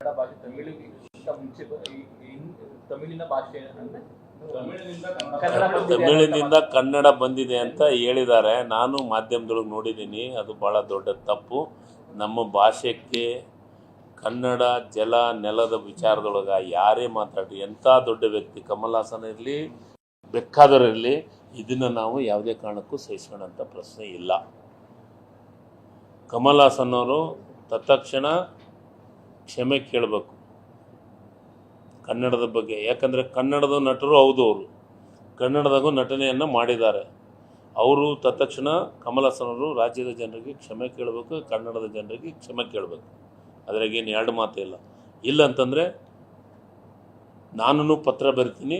ಕನ್ನಡ ಭಾಷೆ ತಮಿಳಿಗಿಂತ ಮುಂಚೆ ತಮಿಳಿನ ಭಾಷೆ ಅಂದ್ರೆ ಬಂದಿದೆ ತಮಿಳಿನಿಂದ ಅಂತ ಕನ್ನಡ ಬಂದಿದೆ ಅಂತ ಹೇಳಿದ್ದಾರೆ. ನಾನು ಮಾಧ್ಯಮದೊಳಗೆ ನೋಡಿದ್ದೀನಿ ಅದು ಭಾಳ ದೊಡ್ಡ ತಪ್ಪು. ನಮ್ಮ ಭಾಷೆಗೆ ಕನ್ನಡ ಜಲ ನೆಲದ ವಿಚಾರದೊಳಗೆ ಯಾರೇ ಮಾತಾಡಿ ಎಂಥ ದೊಡ್ಡ ವ್ಯಕ್ತಿ ಕಮಲ್ ಹಾಸನ್ ಇರಲಿ ಬೇಕಾದವರಿರಲಿ ಇದನ್ನು ನಾವು ಯಾವುದೇ ಕಾರಣಕ್ಕೂ ಸಹಿಸೋಣ ಪ್ರಶ್ನೆ ಇಲ್ಲ. ಕಮಲ್ ಹಾಸನ್ ಅವರು ತತ್ಕ್ಷಣ ಕ್ಷಮೆ ಕೇಳಬೇಕು. ಕನ್ನಡದ ಬಗ್ಗೆ, ಯಾಕಂದರೆ ಕನ್ನಡದ ನಟರು ಹೌದು ಅವರು. ಕನ್ನಡದಾಗೂ ನಟನೆಯನ್ನು ಮಾಡಿದ್ದಾರೆ. ಅವರು ತತ್ಕ್ಷಣ ಕಮಲಾಸನವರು ರಾಜ್ಯದ ಜನರಿಗೆ ಕ್ಷಮೆ ಕೇಳಬೇಕು, ಕನ್ನಡದ ಜನರಿಗೆ ಕ್ಷಮೆ ಕೇಳಬೇಕು. ಅದ್ರಾಗೇನು ಎರಡು ಮಾತು ಇಲ್ಲ. ಇಲ್ಲ ಅಂತಂದರೆ ನಾನು ಪತ್ರ ಬರಿತೀನಿ.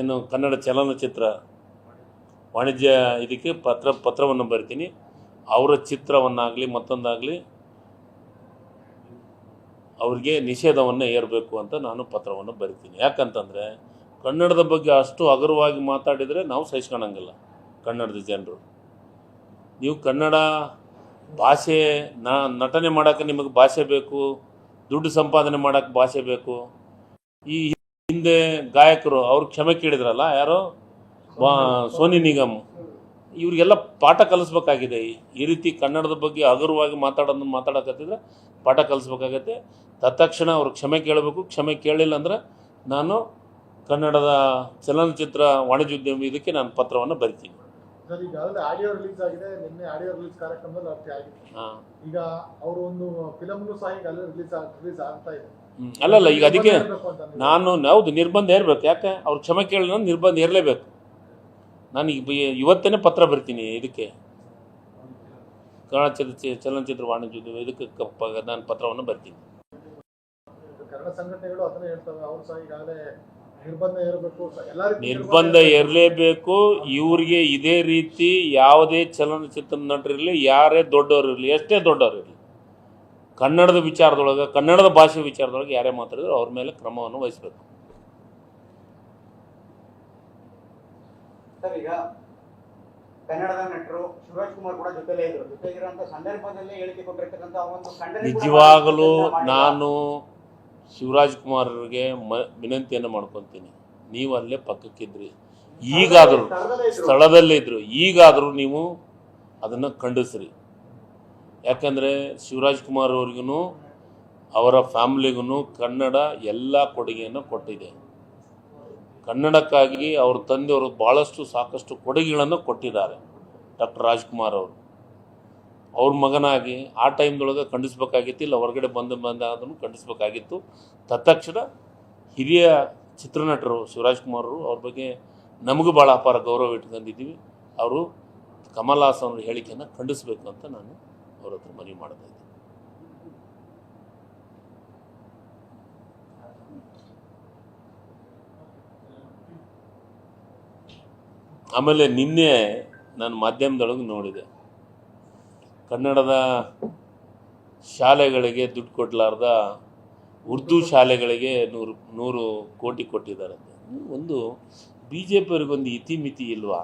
ಏನು ಕನ್ನಡ ಚಲನಚಿತ್ರ ವಾಣಿಜ್ಯ ಇದಕ್ಕೆ ಪತ್ರ, ಪತ್ರವನ್ನು ಬರಿತೀನಿ. ಅವರ ಚಿತ್ರವನ್ನಾಗಲಿ ಮತ್ತೊಂದಾಗಲಿ ಅವ್ರಿಗೆ ನಿಷೇಧವನ್ನು ಏರಬೇಕು ಅಂತ ನಾನು ಪತ್ರವನ್ನು ಬರಿತೀನಿ. ಯಾಕಂತಂದರೆ ಕನ್ನಡದ ಬಗ್ಗೆ ಅಷ್ಟು ಹಗುರವಾಗಿ ಮಾತಾಡಿದರೆ ನಾವು ಸಹಿಸ್ಕೊಳಂಗಿಲ್ಲ ಕನ್ನಡದ ಜನರು. ನೀವು ಕನ್ನಡ ಭಾಷೆ ನಟನೆ ಮಾಡೋಕ್ಕೆ ನಿಮಗೆ ಭಾಷೆ ಬೇಕು, ದುಡ್ಡು ಸಂಪಾದನೆ ಮಾಡೋಕ್ಕೆ ಭಾಷೆ ಬೇಕು. ಈ ಹಿಂದೆ ಗಾಯಕರು ಅವ್ರು ಕ್ಷಮೆ ಕೇಳಿದ್ರಲ್ಲ ಯಾರೋ? ಸೋನಿ ನಿಗಮ್. ಇವರಿಗೆಲ್ಲ ಪಾಠ ಕಲಿಸ್ಬೇಕಾಗಿದೆ. ಈ- ಈ ರೀತಿ ಕನ್ನಡದ ಬಗ್ಗೆ ಹಗುರವಾಗಿ ಮಾತಾಡೋದನ್ನು ಮಾತಾಡಕತ್ತಿದ್ರೆ ಪಾಠ ಕಲಿಸ್ಬೇಕಾಗತ್ತೆ. ತತ್ಕ್ಷಣ ಅವರು ಕ್ಷಮೆ ಕೇಳಬೇಕು. ಕ್ಷಮೆ ಕೇಳಿಲ್ಲ ಅಂದ್ರೆ ನಾನು ಕನ್ನಡದ ಚಲನಚಿತ್ರ ವಾಣಿಜ್ಯೋದ್ಯಮ ಇದಕ್ಕೆ ನಾನು ಪತ್ರವನ್ನು ಬರಿತೀನಿ. ಸರ್ ಈಗಾಗಲೇ ಆಡಿಯೋ ರಿಲೀಸ್ ಆಗಿದೆ ನಿನ್ನೆ ಆಡಿಯೋ ರಿಲೀಸ್ ಕಾರ್ಯಕ್ರಮದಲ್ಲಿ ಆಗಿದೆ. ಹಾಂ. ಈಗ ಅವರು ಒಂದು ಫಿಲಮ್ನು ಸಹ ಈಗ ಅಲ್ಲೇ ರಿಲೀಸ್ ರಿಲೀಸ್ ಆಗ್ತಾ ಇದೆ. ಅಲ್ಲಲ್ಲ ಈಗ ಅದಕ್ಕೆ ನಾನು ಹೌದು ನಿರ್ಬಂಧ ಹೇರ್ಬೇಕು. ಯಾಕೆ? ಅವ್ರು ಕ್ಷಮೆ ಕೇಳಿದ್ರೆ ನಿರ್ಬಂಧ ಇರಲೇಬೇಕು ನಾನು ಈಗ ಇವತ್ತೇನೆ ಪತ್ರ ಬರ್ತೀನಿ ಇದಕ್ಕೆ. ಕನ್ನಡ ಚಲನಚಿತ್ರ ಚಲನಚಿತ್ರ ವಾಣಿಜ್ಯೋದ್ಯಮ ಇದಕ್ಕೆ ನಾನು ಪತ್ರವನ್ನು ಬರ್ತೀನಿ. ಕನ್ನಡ ಸಂಘಟನೆಗಳು ಅದನ್ನೇ ಹೇಳ್ತವೆ. ಅವರು ಸಹ ಈಗಾಗಲೇ ನಿರ್ಬಂಧ ಎಲ್ಲಾ ನಿರ್ಬಂಧ ಇರಲೇಬೇಕು ಇವ್ರಿಗೆ ಇದೇ ರೀತಿ ಯಾವುದೇ ಚಲನಚಿತ್ರ ನಟರಿರಲಿ ಯಾರೇ ದೊಡ್ಡವರು ಇರಲಿ ಎಷ್ಟೇ ದೊಡ್ಡವರು ಇರಲಿ ಕನ್ನಡದ ವಿಚಾರದೊಳಗೆ ಕನ್ನಡದ ಭಾಷೆ ವಿಚಾರದೊಳಗೆ ಯಾರೇ ಮಾತಾಡಿದ್ರು ಅವ್ರ ಮೇಲೆ ಕ್ರಮವನ್ನು ವಹಿಸಬೇಕು. ಸರ್ ಈಗ ಕನ್ನಡದ ನಟರು ಸುರೇಶ್ ಕುಮಾರ್ ಕೂಡ ಜೊತೆಲೇ ಇದ್ರು. ಜೊತೆಗಿರುವಂತ ಸಂದರ್ಭದಲ್ಲಿ ಹೇಳಿಕೆ ಕೊಟ್ಟಿರ್ತಕ್ಕಂಥ ಒಂದು ಖಂಡನೆ ಕೂಡ ನಿಜವಾಗಲೂ ನಾನು ಶಿವರಾಜ್ ಕುಮಾರ್ಗೆ ಮ ವಿನಂತಿಯನ್ನು ಮಾಡ್ಕೊತೀನಿ. ನೀವು ಅಲ್ಲೇ ಪಕ್ಕಕ್ಕಿದ್ರಿ. ಈಗಾದರೂ ಸ್ಥಳದಲ್ಲೇ ಇದ್ರು. ಸ್ಥಳದಲ್ಲೇ ಇದ್ರು. ಈಗಾದರೂ ನೀವು ಅದನ್ನು ಖಂಡಿಸ್ರಿ. ಯಾಕಂದರೆ ಶಿವರಾಜ್ ಕುಮಾರ್ ಅವ್ರಿಗೂ ಅವರ ಫ್ಯಾಮಿಲಿಗೂ ಕನ್ನಡ ಎಲ್ಲ ಕೊಡುಗೆಯನ್ನು ಕೊಟ್ಟಿದೆ. ಕನ್ನಡಕ್ಕಾಗಿ ಅವ್ರ ತಂದೆಯವರು ಭಾಳಷ್ಟು ಸಾಕಷ್ಟು ಕೊಡುಗೆಗಳನ್ನು ಕೊಟ್ಟಿದ್ದಾರೆ. ಡಾಕ್ಟರ್ ರಾಜ್ಕುಮಾರ್ ಅವರು. ಅವ್ರ ಮಗನಾಗಿ ಆ ಟೈಮ್ದೊಳಗೆ ಖಂಡಿಸ್ಬೇಕಾಗಿತ್ತು, ಇಲ್ಲ ಹೊರಗಡೆ ಬಂದು ಬಂದಾದನ್ನು ಖಂಡಿಸ್ಬೇಕಾಗಿತ್ತು. ತತ್ಕ್ಷಣ ಹಿರಿಯ ಚಿತ್ರನಟರು ಶಿವರಾಜ್ ಕುಮಾರ್ ಅವರು ಅವ್ರ ಬಗ್ಗೆ ನಮಗೂ ಭಾಳ ಅಪಾರ ಗೌರವ ಇಟ್ಕೊಂಡಿದ್ದೀವಿ. ಅವರು ಕಮಲ್ ಹಾಸನ್ ಅವ್ರ ಹೇಳಿಕೆಯನ್ನು ಖಂಡಿಸಬೇಕು ಅಂತ ನಾನು ಅವ್ರ ಹತ್ರ ಮನವಿ ಮಾಡ್ತಾ ಆಮೇಲೆ ನಿನ್ನೆ ನಾನು ಮಾಧ್ಯಮದೊಳಗೆ ನೋಡಿದೆ. ಕನ್ನಡದ ಶಾಲೆಗಳಿಗೆ ದುಡ್ಡು ಕೊಡಲಾರ್ದ ಉರ್ದು ಶಾಲೆಗಳಿಗೆ ನೂರು ನೂರು ಕೋಟಿ ಕೊಟ್ಟಿದ್ದಾರೆ ಒಂದು ಬಿ ಜೆ ಪಿಯವ್ರಿಗೊಂದು ಇತಿಮಿತಿ ಇಲ್ವಾ?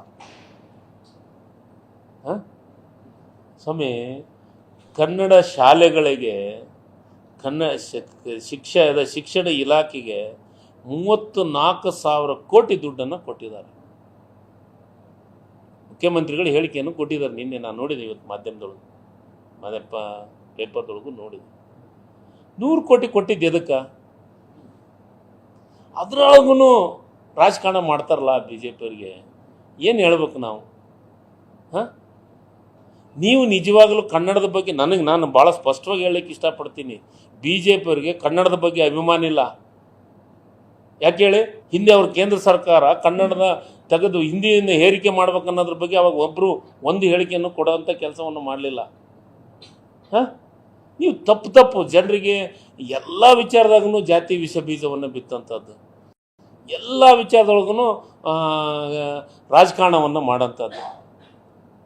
ಹಾಂ? ಸ್ವಾಮಿ, ಕನ್ನಡ ಶಾಲೆಗಳಿಗೆ ಕನ್ನ ಶಿಕ್ಷಣದ ಶಿಕ್ಷಣ ಇಲಾಖೆಗೆ ಮೂವತ್ತು ನಾಲ್ಕು ಸಾವಿರ ಕೋಟಿ ದುಡ್ಡನ್ನು ಕೊಟ್ಟಿದ್ದಾರೆ. ಮುಖ್ಯಮಂತ್ರಿಗಳು ಹೇಳಿಕೆಯನ್ನು ಕೊಟ್ಟಿದ್ದಾರೆ. ನಿನ್ನೆ ನಾನು ನೋಡಿದೆ ಇವತ್ತು ಮಾಧ್ಯಮದೊಳಗೆ, ಮಾಧ್ಯಮ, ಪೇಪರ್ದೊಳಗೂ ನೋಡಿದೆ. ನೂರು ಕೋಟಿ ಕೊಟ್ಟಿದ್ದು ಎದಕ್ಕೆ? ಅದರೊಳಗೂ ರಾಜಕಾರಣ ಮಾಡ್ತಾರಲ್ಲ ಬಿ ಜೆ ಪಿಯವ್ರಿಗೆ ಏನು ಹೇಳ್ಬೇಕು ನಾವು? ಹಾಂ? ನೀವು ನಿಜವಾಗಲೂ ಕನ್ನಡದ ಬಗ್ಗೆ ನನಗೆ ನಾನು ಭಾಳ ಸ್ಪಷ್ಟವಾಗಿ ಹೇಳಲಿಕ್ಕೆ ಇಷ್ಟಪಡ್ತೀನಿ. ಬಿ ಜೆ ಪಿಯವ್ರಿಗೆ ಕನ್ನಡದ ಬಗ್ಗೆ ಅಭಿಮಾನ ಇಲ್ಲ. ಯಾಕೆ ಹೇಳಿ? ಹಿಂದೆ ಅವ್ರ ಕೇಂದ್ರ ಸರ್ಕಾರ ಕನ್ನಡದ ತೆಗೆದು ಹಿಂದಿಯಿಂದ ಹೇರಿಕೆ ಮಾಡ್ಬೇಕನ್ನೋದ್ರ ಬಗ್ಗೆ ಅವಾಗ ಒಬ್ಬರು ಒಂದು ಹೇಳಿಕೆಯನ್ನು ಕೊಡೋವಂಥ ಕೆಲಸವನ್ನು ಮಾಡಲಿಲ್ಲ. ಹಾಂ? ನೀವು ತಪ್ಪು ತಪ್ಪು ಜನರಿಗೆ ಎಲ್ಲ ವಿಚಾರದಾಗೂ ಜಾತಿ ವಿಷ ಬೀಜವನ್ನು ಬಿತ್ತಂಥದ್ದು. ಎಲ್ಲ ವಿಚಾರದೊಳಗೂ ರಾಜಕಾರಣವನ್ನು ಮಾಡೋಂಥದ್ದು.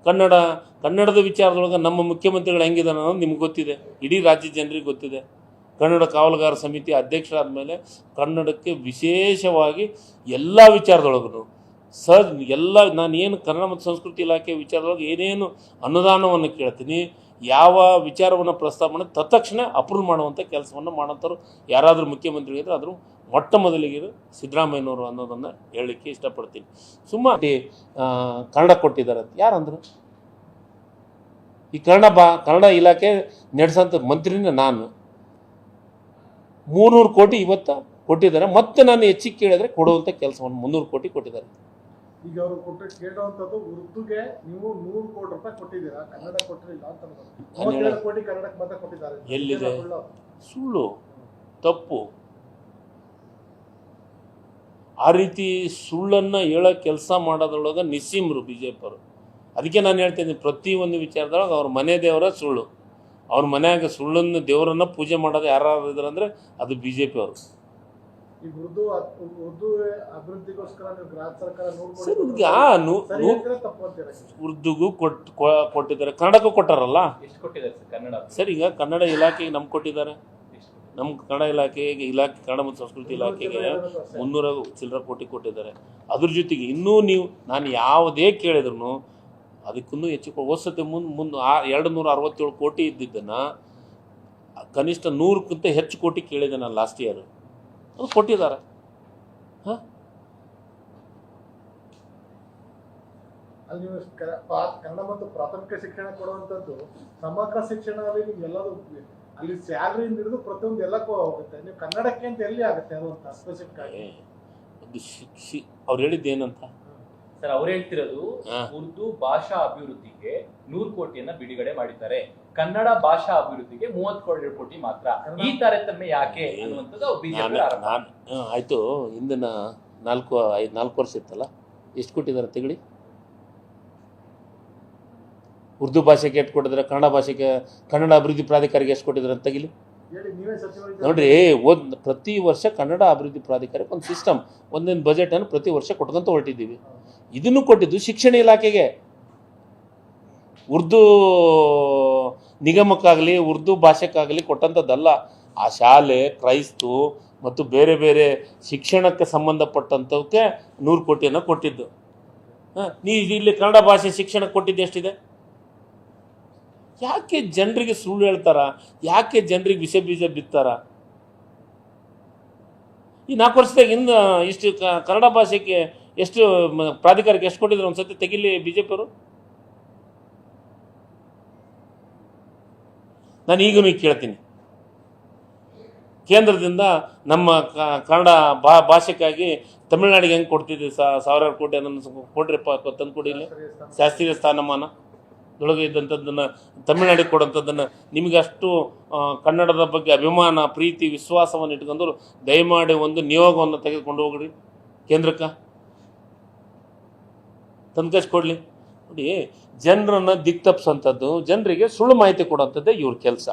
ಕನ್ನಡ, ಕನ್ನಡದ ವಿಚಾರದೊಳಗೆ ನಮ್ಮ ಮುಖ್ಯಮಂತ್ರಿಗಳು ಹೆಂಗಿದ್ದಾರೆ ಅನ್ನೋದು ನಿಮ್ಗೆ ಗೊತ್ತಿದೆ. ಇಡೀ ರಾಜ್ಯ ಜನರಿಗೆ ಗೊತ್ತಿದೆ. ಕನ್ನಡ ಕಾವಲುಗಾರ ಸಮಿತಿ ಅಧ್ಯಕ್ಷರಾದ ಮೇಲೆ ಕನ್ನಡಕ್ಕೆ ವಿಶೇಷವಾಗಿ ಎಲ್ಲ ವಿಚಾರದೊಳಗೂ ಸರ್, ಎಲ್ಲ ನಾನು ಏನು ಕನ್ನಡ ಮತ್ತು ಸಂಸ್ಕೃತಿ ಇಲಾಖೆ ವಿಚಾರದೊಳಗೆ ಏನೇನು ಅನುದಾನವನ್ನು ಕೇಳ್ತೀನಿ, ಯಾವ ವಿಚಾರವನ್ನು ಪ್ರಸ್ತಾಪ ಮಾಡಿ ತತ್ಕ್ಷಣ ಅಪ್ರೂವ್ ಮಾಡುವಂಥ ಕೆಲಸವನ್ನು ಮಾಡೋಂಥವ್ರು ಯಾರಾದರೂ ಮುಖ್ಯಮಂತ್ರಿಗಳಿದ್ರೆ ಆದರೂ ಮೊಟ್ಟ ಮೊದಲಿಗೆ ಸಿದ್ದರಾಮಯ್ಯನವರು ಅನ್ನೋದನ್ನು ಹೇಳಲಿಕ್ಕೆ ಇಷ್ಟಪಡ್ತೀನಿ. ಸುಮ್ಮನೆ ಕನ್ನಡ ಕೊಟ್ಟಿದ್ದಾರೆ ಅಂತ. ಯಾರಂದರು? ಈ ಕನ್ನಡ ಬಾ, ಕನ್ನಡ ಇಲಾಖೆ ನಡೆಸೋಂಥ ಮಂತ್ರಿನೇ ನಾನು. ಮೂರ್ನೂರು ಕೋಟಿ ಇವತ್ತು ಕೊಟ್ಟಿದ್ದಾರೆ. ಮತ್ತೆ ನಾನು ಹೆಚ್ಚಿಗೆ ಕೇಳಿದ್ರೆ ಕೊಡುವಂಥ ಕೆಲಸವನ್ನು ಮುನ್ನೂರು ಕೋಟಿ ಕೊಟ್ಟಿದ್ದಾರೆ. ಈಗ ಅವರು ಕೊಟ್ಟು ಕೇಳುವಂಥದ್ದು ಉರ್ದುಗೆ ನೀವು ನೂರು ಕೋಟಿ ರೂಪಾಯಿ ಕೊಟ್ಟಿದ್ದೀರಾ ಕನ್ನಡ ಕೊಟ್ಟಿರಲಿಲ್ಲ ಅಂತ. ಮೂವತ್ತೇಳು ಕೋಟಿ ಕನ್ನಡಕ್ಕೆ ಮಾತ್ರ ಕೊಟ್ಟಿದ್ದಾರೆ ಎಲ್ಲಿದೆ? ಸುಳ್ಳು. ತಪ್ಪು ಆ ರೀತಿ ಸುಳ್ಳನ್ನು ಹೇಳೋ ಕೆಲಸ ಮಾಡೋದ್ರೊಳಗೆ ನಿಸ್ಸೀಮರು ಬಿ ಜೆ ಪಿಯವರು ಅದಕ್ಕೆ ನಾನು ಹೇಳ್ತೀನಿ ಒಂದು ವಿಚಾರದೊಳಗೆ ಅವ್ರ ಮನೆ ದೇವರ ಸುಳ್ಳು ಅವ್ರ ಮನೆಯಾಗ ಸುಳ್ಳನ್ನು ದೇವರನ್ನ ಪೂಜೆ ಮಾಡೋದು ಯಾರು ಇದ್ರಂದರೆ ಅಂದರೆ ಅದು ಬಿ ಜೆ ಪಿಯವರು ಈಗ ಉರ್ದು ಉರ್ದು ಅಭಿವೃದ್ಧಿಗೋಸ್ಕರ ನೀವು ರಾಜ್ಯ ಸರ್ಕಾರ ನೂರು ಸರ್ ನಿಮಗೆ ಈಗ ಆ ನೂ ಸರಿ ನೂ ಹೇಳ್ತೀರಾ ತಪ್ಪು ಅಂತೀರಾ? ಉರ್ದುಗೂ ಕೊಟ್ ಕೊ- ಕೊಟ್ಟಿದ್ದಾರೆ. ಕನ್ನಡಕ್ಕೂ ಕೊಟ್ಟಾರಲ್ಲ? ಎಷ್ಟು ಕೊಟ್ಟಿದ್ದಾರೆ ಸರ್ ಕನ್ನಡ? ಸರ್ ಈಗ ಕನ್ನಡ ಇಲಾಖೆಗೆ ನಮ್ಗೆ ಕೊಟ್ಟಿದ್ದಾರೆ. ನಮ್ ನಮ್ಮ ಕನ್ನಡ ಇಲಾಖೆಗೆ ಇಲಾಖೆ ಕನ್ನಡ ಮತ್ತು ಸಂಸ್ಕೃತಿ ಇಲಾಖೆಗೆ. ಮುನ್ನೂರ ಚಿಲ್ಲರ ಕೋಟಿ ಕೊಟ್ಟಿದ್ದಾರೆ. ಅದ್ರ ಜೊತೆಗೆ ಇನ್ನೂ ನೀವು ನಾನು ಯಾವುದೇ ಕೇಳಿದ್ರು ಅದಕ್ಕೂ ಹೆಚ್ಚು ಕೊ- ಹೋದ್ ಸತಿ ಮುಂದೆ ಮುಂದೆ ಆ ಎರಡು ನೂರ ಅರವತ್ತೇಳು ಕೋಟಿ ಇದ್ದಿದ್ದನ್ನು ಕನಿಷ್ಠ ನೂರಕ್ಕಿಂತ ಹೆಚ್ಚು ಕೋಟಿ ಕೇಳಿದೆ ನಾನು ಲಾಸ್ಟ್ ಇಯರ್ ಅದು ಕೊಟ್ಟಿದ್ದಾರೆ. ಅಲ್ಲಿ ನೀವು ಕನ್ನಡ ಮತ್ತು ಪ್ರಾಥಮಿಕ ಶಿಕ್ಷಣ ಕೊಡುವಂಥದ್ದು ಸಮಗ್ರ ಶಿಕ್ಷಣದಲ್ಲಿ ನೀವು ಎಲ್ಲದೂ ಅಲ್ಲಿ ಸ್ಯಾಲ್ರಿ ಹಿಡಿದು ಪ್ರತಿಯೊಂದು ಎಲ್ಲಕ್ಕೂ ಹೋಗುತ್ತೆ. ನೀವು ಕನ್ನಡಕ್ಕೆ ಅಂತ ಎಲ್ಲಿ ಆಗುತ್ತೆ ಅದು ಅಂತ ಸ್ಪೆಸಿಫಿಕ್ ಆಗಿ ಒಂದು ಶಿಕ್ಷಿ ಅವ್ರು ಹೇಳಿದ್ದು ಏನಂತ ಸರ್ ಅವ್ರು ಹೇಳ್ತಿರೋದು ಹಾ. ಉರ್ದು ಭಾಷಾ ಅಭಿವೃದ್ಧಿಗೆ ನೂರು ಕೋಟಿಯನ್ನ ಬಿಡುಗಡೆ ಮಾಡಿದ್ದಾರೆ. ಕನ್ನಡ ಭಾಷಾ ಅಭಿವೃದ್ಧಿಗೆ ಮೂವತ್ತು ಕೋಟಿ ಕೋಟಿ ಮಾತ್ರ. ಈ ತಾರತಮ್ಯ ಯಾಕೆ ಅನ್ನುವಂಥದ್ದು ಬಿಜೆಪಿ ಹಾಂ ಹಿಂದಿನ ನಾಲ್ಕು ಐದು ನಾಲ್ಕು ವರ್ಷ ಇತ್ತಲ್ಲ? ಎಷ್ಟು ಕೊಟ್ಟಿದ್ದಾರೆ ತಿಂಗಳಿ? ಉರ್ದು ಭಾಷೆಗೆ ಎಷ್ಟು ಕೊಟ್ಟಿದ್ದಾರೆ? ಕನ್ನಡ ಭಾಷೆಗೆ ಕನ್ನಡ ಅಭಿವೃದ್ಧಿ ಪ್ರಾಧಿಕಾರಕ್ಕೆ ಎಷ್ಟು ಕೊಟ್ಟಿದ್ದಾರೆ ಅಂತ ತೆಗಿಲಿ? ಹೇಳಿ ನೀವೇ ಸಚಿವರಿಗೆ ನೋಡ್ರಿ ಒಂದ್ ಪ್ರತಿ ವರ್ಷ ಕನ್ನಡ ಅಭಿವೃದ್ಧಿ ಪ್ರಾಧಿಕಾರಕ್ಕೆ ಒಂದು ಸಿಸ್ಟಮ್ ಒಂದೊಂದು ಬಜೆಟನ್ನು ಪ್ರತಿ ವರ್ಷ ಕೊಟ್ಕೊಂತ ಹೊರಟಿದ್ದೀವಿ. ಇದನ್ನು ಕೊಟ್ಟಿದ್ದು ಶಿಕ್ಷಣ ಇಲಾಖೆಗೆ. ಉರ್ದು ನಿಗಮಕ್ಕಾಗಲಿ, ಉರ್ದು ಭಾಷೆಗಾಗಲಿ ಕೊಟ್ಟಂಥದ್ದಲ್ಲ. ಆ ಶಾಲೆ, ಕ್ರೈಸ್ತು ಮತ್ತು ಬೇರೆ ಬೇರೆ ಶಿಕ್ಷಣಕ್ಕೆ ಸಂಬಂಧಪಟ್ಟಂಥವಕ್ಕೆ ನೂರು ಕೋಟಿಯನ್ನು ಕೊಟ್ಟಿದ್ದು. ನೀ ಇಲ್ಲಿ ಕನ್ನಡ ಭಾಷೆ ಶಿಕ್ಷಣಕ್ಕೆ ಕೊಟ್ಟಿದ್ದು ಎಷ್ಟಿದೆ? ಯಾಕೆ ಜನರಿಗೆ ಸುಳ್ಳು ಹೇಳ್ತಾರ? ಯಾಕೆ ಜನರಿಗೆ ವಿಷ ಬೀಜ ಬಿತ್ತಾರ? ಈ ನಾಲ್ಕು ವರ್ಷದಾಗ ಇನ್ನು ಇಷ್ಟು ಕನ್ನಡ ಭಾಷೆಗೆ ಎಷ್ಟು ಪ್ರಾಧಿಕಾರಕ್ಕೆ ಎಷ್ಟು ಕೊಟ್ಟಿದ್ರು ಒಂದ್ಸತಿ ತೆಗಿಲಿ ಬಿ ಜೆ ನಾನು ಈಗಲೂ ಕೇಳ್ತೀನಿ. ಕೇಂದ್ರದಿಂದ ನಮ್ಮ ಕನ್ನಡ ಭಾ ಭಾಷೆಗಾಗಿ ತಮಿಳುನಾಡಿಗೆ ಹೆಂಗೆ ಕೊಡ್ತಿದ್ವಿ ಸಾವಿರಾರು ಕೋಟಿ ಅದನ್ನು ಕೊಡ್ರಿಪ್ಪ ತಂದು ಕೊಡಿ ಇಲ್ಲಿ. ಶಾಸ್ತ್ರೀಯ ಸ್ಥಾನಮಾನ. ಒಳಗೆ ಇದ್ದಂಥದ್ದನ್ನು, ತಮಿಳ್ನಾಡಿಗೆ ಕೊಡೋಂಥದ್ದನ್ನು ನಿಮಗೆ ಅಷ್ಟು ಕನ್ನಡದ ಬಗ್ಗೆ ಅಭಿಮಾನ, ಪ್ರೀತಿ, ವಿಶ್ವಾಸವನ್ನು ಇಟ್ಕೊಂಡ್ರು ದಯಮಾಡಿ ಒಂದು ನಿಯೋಗವನ್ನು ತೆಗೆದುಕೊಂಡು ಹೋಗ್ರಿ. ಕೇಂದ್ರಕ್ಕೆ. ತಂದು ಕೊಡಲಿ. ನೋಡಿ ಜನರನ್ನ ದಿಕ್ ತಪ್ಪಿಸೋಂಥದ್ದು ಜನರಿಗೆ ಸುಳ್ಳು ಮಾಹಿತಿ ಕೊಡುವಂಥದ್ದೇ ಇವ್ರ ಕೆಲಸ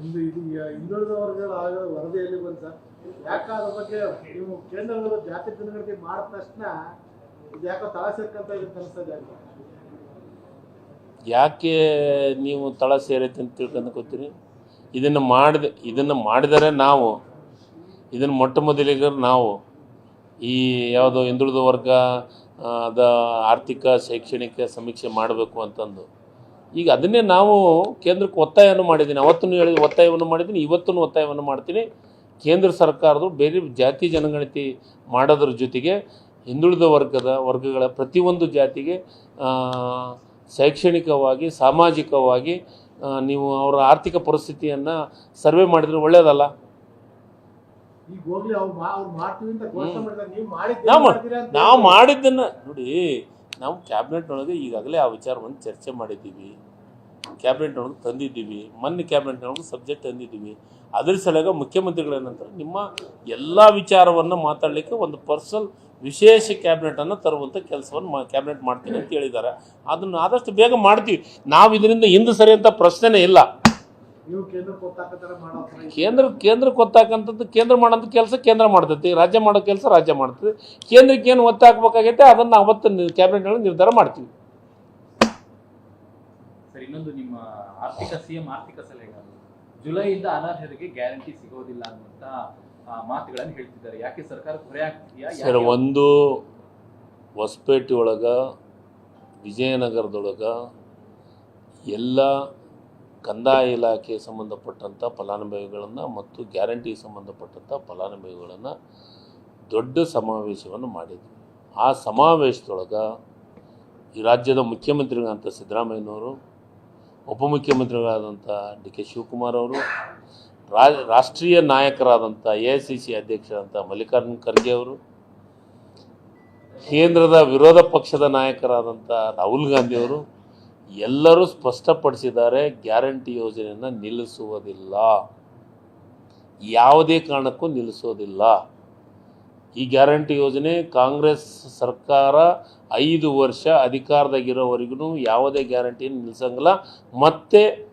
ಇಂದು ಇದು ಯ- ಹಿಂದುಳಿದ ವರ್ಗಗಳ ಆಯೋಗದ ವರದಿಯಲ್ಲಿ ಬಂತ ಯಾಕೆ ಅದ್ರ ಬಗ್ಗೆ ನೀವು ಕೇಂದ್ರದ ಜಾತಿ ಜನಗಣತಿ ಮಾಡಿದ ತಕ್ಷಣ ಇದು ಯಾಕೋ ತಳ ಸೇರ್ಕಂತ ಇರುತ್ತೆ ಅನಿಸ್ತದೆ ಯಾಕೆ? ಯಾಕೆ ನೀವು ತಳ ಸೇರೈತೆ ಅಂತ ತಿಳ್ಕೊಂಡು ಗೊತ್ತೀರಿ ಇದನ್ನು ಮಾಡಿದ ಇದನ್ನು ಮಾಡಿದರೆ ನಾವು ಇದನ್ನು ಮೊಟ್ಟ ಮೊದಲಿಗರು ನಾವು ಈ ಯಾವುದು ಹಿಂದುಳಿದ ವರ್ಗ ಅದ ಆರ್ಥಿಕ, ಶೈಕ್ಷಣಿಕ ಸಮೀಕ್ಷೆ ಮಾಡಬೇಕು ಅಂತಂದು. ಈಗ ಅದನ್ನೇ ನಾವು ಕೇಂದ್ರಕ್ಕೆ ಒತ್ತಾಯವನ್ನು ಮಾಡಿದ್ದೀನಿ ಅವತ್ತೂ ಹೇಳಿದ ಒತ್ತಾಯವನ್ನು ಮಾಡಿದ್ದೀನಿ ಇವತ್ತೂ ಒತ್ತಾಯವನ್ನು ಮಾಡ್ತೀನಿ. ಕೇಂದ್ರ ಸರ್ಕಾರದ್ದು ಬೇರೆ ಜಾತಿ ಜನಗಣತಿ ಮಾಡೋದ್ರ ಜೊತೆಗೆ ಹಿಂದುಳಿದ ವರ್ಗದ ವರ್ಗಗಳ ಪ್ರತಿಯೊಂದು ಜಾತಿಗೆ ಶೈಕ್ಷಣಿಕವಾಗಿ, ಸಾಮಾಜಿಕವಾಗಿ ನೀವು ಅವರ ಆರ್ಥಿಕ ಪರಿಸ್ಥಿತಿಯನ್ನು ಸರ್ವೆ ಮಾಡಿದರೆ ಒಳ್ಳೆಯದಲ್ಲ ಈಗ ಹೋಗ್ಲಿ ಅವ್ರು ಮಾ ಅವ್ರು ಮಾಡ್ತೀವಿ ಅಂತ ಘೋಷಣೆ ಹ್ಮ್. ಮಾಡಿದಾಗ ನೀವು ನಾವು ಮಾಡಿದ್ದನ್ನು ನೋಡಿ ನಾವು ಕ್ಯಾಬಿನೆಟ್ನೊಳಗೆ ಈಗಾಗಲೇ ಆ ವಿಚಾರವನ್ನು ಚರ್ಚೆ ಮಾಡಿದ್ದೀವಿ. ಕ್ಯಾಬಿನೆಟ್ನೊಳಗೆ ತಂದಿದ್ದೀವಿ. ಮೊನ್ನೆ ಕ್ಯಾಬಿನೆಟ್ನೊಳಗೆ ಸಬ್ಜೆಕ್ಟ್ ತಂದಿದ್ದೀವಿ. ಅದ್ರ ಸಲುವಾಗ ಮುಖ್ಯಮಂತ್ರಿಗಳೇನಂತಾರೆ ನಿಮ್ಮ ಎಲ್ಲ ವಿಚಾರವನ್ನು ಮಾತಾಡಲಿಕ್ಕೆ ಒಂದು ಪರ್ಸನಲ್ ವಿಶೇಷ ಕ್ಯಾಬಿನೆಟನ್ನು ತರುವಂಥ ಕೆಲಸವನ್ನು ಮಾ ಕ್ಯಾಬಿನೆಟ್ ಮಾಡ್ತೀನಿ ಅಂತ ಹೇಳಿದ್ದಾರೆ. ಅದನ್ನು ಆದಷ್ಟು ಬೇಗ ಮಾಡ್ತೀವಿ. ನಾವು ಇದರಿಂದ ಹಿಂದೆ ಸರಿ ಅಂತ ಪ್ರಶ್ನೆನೇ ಇಲ್ಲ. ಹತ್ರ ಕೇಂದ್ರ ಗೊತ್ತಾಕಂಥದ್ದು ಕೇಂದ್ರ ಮಾಡೋಂಥ ಕೆಲಸ ಕೇಂದ್ರ ಮಾಡ್ತೈತಿ. ರಾಜ್ಯ ಮಾಡೋ ಕೆಲಸ ರಾಜ್ಯ ಮಾಡ್ತದೆ ಕೇಂದ್ರಕ್ಕೆ ಏನು ಒತ್ತು ಹಾಕ್ಬೇಕಾಗೈತೆ ಅದನ್ನು ಅವತ್ತು ಕ್ಯಾಬಿನೆಟ್ನಲ್ಲಿ ನಿರ್ಧಾರ ಮಾಡ್ತೀವಿ. ಸರ್ ಇನ್ನೊಂದು ನಿಮ್ಮ ಆರ್ಥಿಕ ಸಿಎಂ ಆರ್ಥಿಕ ಸಲಹೆಗಾರರು ಜುಲೈಯಿಂದ ಅನರ್ಹರಿಗೆ ಗ್ಯಾರಂಟಿ ಸಿಗೋದಿಲ್ಲ ಅನ್ನುವಂತ ಆ, ಮಾತುಗಳನ್ನು ಹೇಳ್ತಿದ್ದಾರೆ. ಯಾಕೆ ಸರ್ಕಾರ ಹೊರೆ ಆಗ್ತಿದೆಯಾ? ಸರ್ ಒಂದು ಹೊಸಪೇಟೆ ಒಳಗೆ ವಿಜಯನಗರದೊಳಗೆ ಎಲ್ಲ ಕಂದಾಯ ಇಲಾಖೆ ಸಂಬಂಧಪಟ್ಟಂಥ ಫಲಾನುಭವಿಗಳನ್ನು ಮತ್ತು ಗ್ಯಾರಂಟಿ ಸಂಬಂಧಪಟ್ಟಂಥ ಫಲಾನುಭವಿಗಳನ್ನು ದೊಡ್ಡ ಸಮಾವೇಶವನ್ನು ಮಾಡಿದ್ವಿ. ಆ ಸಮಾವೇಶದೊಳಗೆ ಈ ರಾಜ್ಯದ ಮುಖ್ಯಮಂತ್ರಿಗಳಂಥ ಸಿದ್ದರಾಮಯ್ಯನವರು ಉಪಮುಖ್ಯಮಂತ್ರಿಗಳಾದಂಥ ಡಿ ಕೆ ಶಿವಕುಮಾರ್ ಅವರು ರಾಷ್ಟ್ರೀಯ ನಾಯಕರಾದಂಥ ಎ ಐ ಸಿ ಸಿ ಅಧ್ಯಕ್ಷರಾದಂಥ ಮಲ್ಲಿಕಾರ್ಜುನ್ ಖರ್ಗೆ ಅವರು, ಕೇಂದ್ರದ ವಿರೋಧ ಪಕ್ಷದ ನಾಯಕರಾದಂಥ ರಾಹುಲ್ ಗಾಂಧಿಯವರು ಎಲ್ಲರೂ ಸ್ಪಷ್ಟಪಡಿಸಿದ್ದಾರೆ, ಗ್ಯಾರಂಟಿ ಯೋಜನೆಯನ್ನು ನಿಲ್ಲಿಸುವುದಿಲ್ಲ. ಯಾವುದೇ ಕಾರಣಕ್ಕೂ ನಿಲ್ಲಿಸೋದಿಲ್ಲ. ಈ ಗ್ಯಾರಂಟಿ ಯೋಜನೆ ಕಾಂಗ್ರೆಸ್ ಸರ್ಕಾರ ಐದು ವರ್ಷ ಅಧಿಕಾರದಾಗಿರೋವರೆಗೂ ಯಾವುದೇ ಗ್ಯಾರಂಟಿಯನ್ನು ನಿಲ್ಲಿಸಂಗಿಲ್ಲ. ಮತ್ತೆ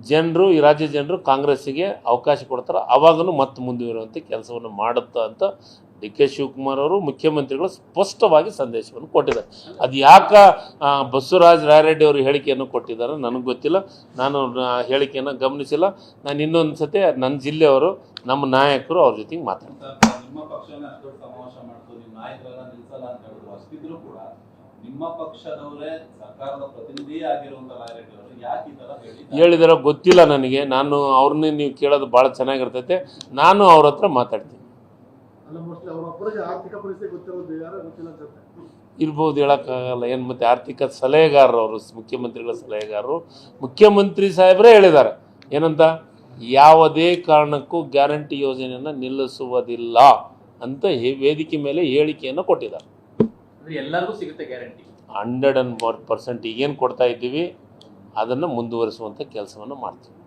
ಜನರು, ಈ ರಾಜ್ಯ ಜನರು ಕಾಂಗ್ರೆಸ್ಸಿಗೆ ಅವಕಾಶ ಕೊಡ್ತಾರೆ. ಆವಾಗಲೂ ಮತ್ತೆ ಮುಂದುವರಿಯುವಂಥ ಕೆಲಸವನ್ನು ಮಾಡುತ್ತಾ ಅಂತ ಡಿ ಕೆ ಶಿವಕುಮಾರ್ ಅವರು ಮುಖ್ಯಮಂತ್ರಿಗಳು ಸ್ಪಷ್ಟವಾಗಿ ಸಂದೇಶವನ್ನು ಕೊಟ್ಟಿದ್ದಾರೆ. ಅದು ಯಾಕೆ ಬಸವರಾಜ ರಾಯರೆಡ್ಡಿ ಅವರು ಹೇಳಿಕೆಯನ್ನು ಕೊಟ್ಟಿದ್ದಾರೆ ನನಗೆ ಗೊತ್ತಿಲ್ಲ. ನಾನು ಹೇಳಿಕೆಯನ್ನು ಗಮನಿಸಿಲ್ಲ. ನಾನು ಇನ್ನೊಂದು ಸತಿ ನನ್ನ ಜಿಲ್ಲೆಯವರು ನಮ್ಮ ನಾಯಕರು ಅವ್ರ ಜೊತೆಗೆ ಮಾತಾಡ್ತಾರೆ ಹೇಳಿದಾರ ಗೊತ್ತಿಲ್ಲ ನನಗೆ. ನಾನು ಅವ್ರನ್ನೇ ನೀವು ಕೇಳೋದು ಭಾಳ ಚೆನ್ನಾಗಿರ್ತೈತೆ. ನಾನು ಅವ್ರ ಹತ್ರ ಮಾತಾಡ್ತೀನಿ. ಆರ್ಥಿಕ ಪರಿಸ್ಥಿತಿ ಗೊತ್ತಿರೋದು ಯಾರೋ ಗೊತ್ತಿಲ್ಲ ಅನ್ಸುತ್ತೆ ಇರ್ಬೋದು ಹೇಳೋಕ್ಕಾಗಲ್ಲ ಏನು ಮತ್ತೆ ಆರ್ಥಿಕ ಸಲಹೆಗಾರರು ಅವರು ಮುಖ್ಯಮಂತ್ರಿಗಳ ಸಲಹೆಗಾರರು. ಮುಖ್ಯಮಂತ್ರಿ ಸಾಹೇಬರೇ ಹೇಳಿದ್ದಾರೆ ಏನಂತ? ಯಾವುದೇ ಕಾರಣಕ್ಕೂ ಗ್ಯಾರಂಟಿ ಯೋಜನೆಯನ್ನು ನಿಲ್ಲಿಸುವುದಿಲ್ಲ ಅಂತ ವೇದಿಕೆ ಮೇಲೆ ಹೇಳಿಕೆಯನ್ನು ಕೊಟ್ಟಿದ್ದಾರೆ. ಅಂದ್ರೆ ಎಲ್ಲರಿಗೂ ಸಿಗುತ್ತೆ ಗ್ಯಾರಂಟಿ. ಹಂಡ್ರೆಡ್ ಆ್ಯಂಡ್ ಪರ್ಸೆಂಟ್ ಈಗೇನು ಕೊಡ್ತಾ ಇದ್ದೀವಿ ಅದನ್ನು ಮುಂದುವರಿಸುವಂಥ ಕೆಲಸವನ್ನು ಮಾಡ್ತೀವಿ.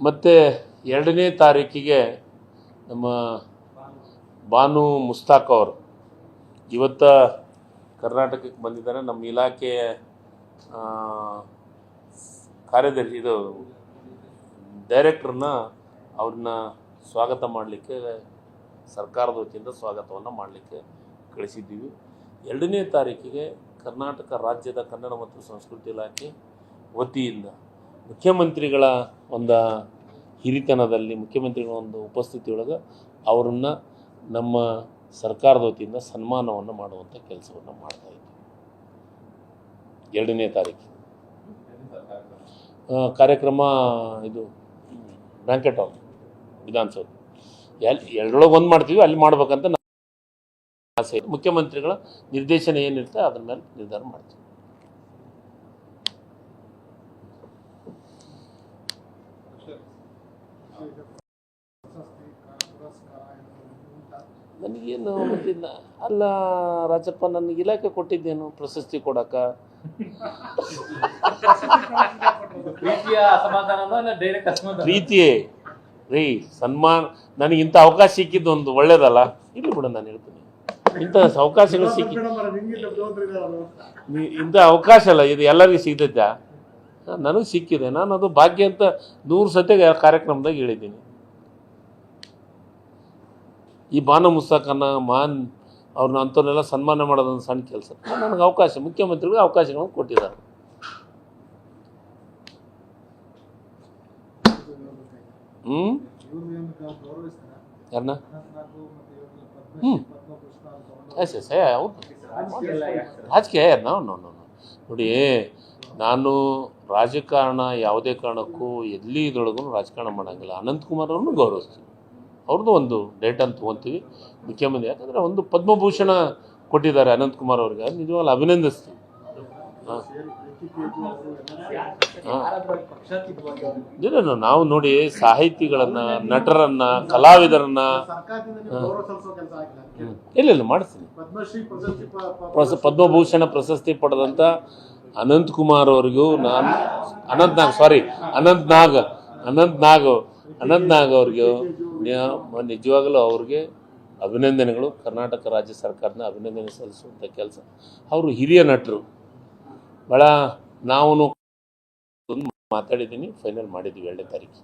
ಮತ್ತು ಎರಡನೇ ತಾರೀಕಿಗೆ ನಮ್ಮ ಬಾನು ಮುಸ್ತಾಕ್ ಅವರು. ಇವತ್ತ ಕರ್ನಾಟಕಕ್ಕೆ ಬಂದಿದ್ದಾರೆ. ನಮ್ಮ ಇಲಾಖೆಯ ಕಾರ್ಯದರ್ಶಿ, ಇದು ಡೈರೆಕ್ಟ್ರನ್ನ ಅವ್ರನ್ನ ಸ್ವಾಗತ ಮಾಡಲಿಕ್ಕೆ, ಸರ್ಕಾರದ ವತಿಯಿಂದ ಸ್ವಾಗತವನ್ನು ಮಾಡಲಿಕ್ಕೆ ಕಳಿಸಿದ್ದೀವಿ. ಎರಡನೇ ತಾರೀಕಿಗೆ ಕರ್ನಾಟಕ ರಾಜ್ಯದ ಕನ್ನಡ ಮತ್ತು ಸಂಸ್ಕೃತಿ ಇಲಾಖೆ ವತಿಯಿಂದ ಮುಖ್ಯಮಂತ್ರಿಗಳ ಒಂದು ಹಿರಿತನದಲ್ಲಿ, ಮುಖ್ಯಮಂತ್ರಿಗಳ ಒಂದು ಉಪಸ್ಥಿತಿಯೊಳಗೆ ಅವರನ್ನು ನಮ್ಮ ಸರ್ಕಾರದ ವತಿಯಿಂದ ಸನ್ಮಾನವನ್ನು ಮಾಡುವಂಥ ಕೆಲಸವನ್ನು ಮಾಡ್ತಾ ಇದ್ದೀವಿ ಎರಡನೇ ತಾರೀಕು ಕಾರ್ಯಕ್ರಮ ಇದು ಬ್ಯಾಂಕೆಟ್ ಹಾಲ್ ವಿಧಾನಸೌಧ. ಎಲ್ಲಿ ಎರಡರೊಳಗೆ ಒಂದು ಮಾಡ್ತೀವಿ, ಅಲ್ಲಿ ಮಾಡ್ಬೇಕಂತ ಆಸೆ. ಮುಖ್ಯಮಂತ್ರಿಗಳ ನಿರ್ದೇಶನ ಏನಿರುತ್ತೆ ಅದ್ರ ಮೇಲೆ ನಿರ್ಧಾರ ಮಾಡ್ತೀವಿ. ನನಗೇನು ಗೊತ್ತಿಲ್ಲ. ಅಲ್ಲ ರಾಜಪ್ಪ ನನಗೆ ಇಲಾಖೆ ಕೊಟ್ಟಿದ್ದೇನು ಪ್ರಶಸ್ತಿ ಕೊಡಕ? ಪ್ರೀತಿಯ ರೀ ಸನ್ಮಾನ ನನಗೆ ಇಂಥ ಅವಕಾಶ ಸಿಕ್ಕಿದ್ದು ಒಂದು ಒಳ್ಳೇದಲ್ಲ? ಇಲ್ಲಿ ಬಿಡ ನಾನು ಹೇಳ್ತೀನಿ. ಇಂಥ ಅವಕಾಶಗಳು ಸಿಕ್ಕಿ ಇಂಥ ಅವಕಾಶ ಅಲ್ಲ ಇದು ಎಲ್ಲರಿಗೂ ಸಿಗ್ತೈತಾ? ನನಗೆ ಸಿಕ್ಕಿದೆ. ನಾನು ಅದು ಭಾಗ್ಯ ಅಂತ ನೂರು ಸತಿ ಕಾರ್ಯಕ್ರಮದಾಗ ಹೇಳಿದ್ದೀನಿ. ಈ ಬಾನ ಮುಸ್ತಾಕನ್ನ ಮಾನ್ ಅವ್ರನ್ನ ಅಂಥವ್ರನ್ನೆಲ್ಲ ಸನ್ಮಾನ ಮಾಡೋದೊಂದು ಸಣ್ಣ ಕೆಲಸ. ನನಗೆ ಅವಕಾಶ ಮುಖ್ಯಮಂತ್ರಿಗಳು ಅವಕಾಶಗಳನ್ನು ಕೊಟ್ಟಿದ್ದಾರೆ. ಹ್ಞೂ ಯಾರನ್ನ ಹ್ಞೂ ಎಸ್ ಎಸ್ ಹೌದು. ರಾಜಕೀಯ ನೋ ನೋ. ನೋಡಿ, ನಾನು ರಾಜಕಾರಣ ಯಾವುದೇ ಕಾರಣಕ್ಕೂ ಎಲ್ಲಿ ಇದ್ರೊಳಗೂ ರಾಜಕಾರಣ ಮಾಡೋಂಗಿಲ್ಲ. ಅನಂತಕುಮಾರ್ ಅವ್ರನ್ನೂ ಗೌರವಿಸ್ತೀವಿ ಅವ್ರದ್ದು ಒಂದು ಡೇಟ್ ಅಂತ ತೊಗೊತೀವಿ. ಮುಖ್ಯಮಂತ್ರಿ, ಯಾಕಂದರೆ ಒಂದು ಪದ್ಮಭೂಷಣ ಕೊಟ್ಟಿದ್ದಾರೆ ಅನಂತಕುಮಾರ್ ಅವ್ರಿಗೆ. ನಿಜವಾಗ್ಲೂ ಅಭಿನಂದಿಸ್ತೀವಿ. ಹಾಂ. ನಾವು ನೋಡಿ ಸಾಹಿತಿಗಳನ್ನು, ನಟರನ್ನು, ಕಲಾವಿದರನ್ನು. ಇಲ್ಲ ಇಲ್ಲ, ಮಾಡಿಸ್ತೀನಿ. ಪ್ರಸ, ಪದ್ಮಭೂಷಣ ಪ್ರಶಸ್ತಿ ಪಡೆದಂಥ ಅನಂತ್ ಕುಮಾರ್ ಅವರಿಗೂ ನಾನು, ಅನಂತ್ ನಾಗ್ ಸಾರಿ ಅನಂತ್ ನಾಗ್ ಅನಂತ್ ನಾಗ್ ಅನಂತ್ ನಾಗ್ ಅವ್ರಿಗೂ ನಿಜವಾಗಲೂ ಅವ್ರಿಗೆ ಅಭಿನಂದನೆಗಳು. ಕರ್ನಾಟಕ ರಾಜ್ಯ ಸರ್ಕಾರದ ಅಭಿನಂದನೆ ಸಲ್ಲಿಸುವಂಥ ಕೆಲಸ. ಅವರು ಹಿರಿಯ ನಟರು. ಭಾಳ ನಾವು ಮಾತಾಡಿದ್ದೀನಿ ಫೈನಲ್ ಮಾಡಿದ್ದೀವಿ ಎರಡನೇ ತಾರೀಕು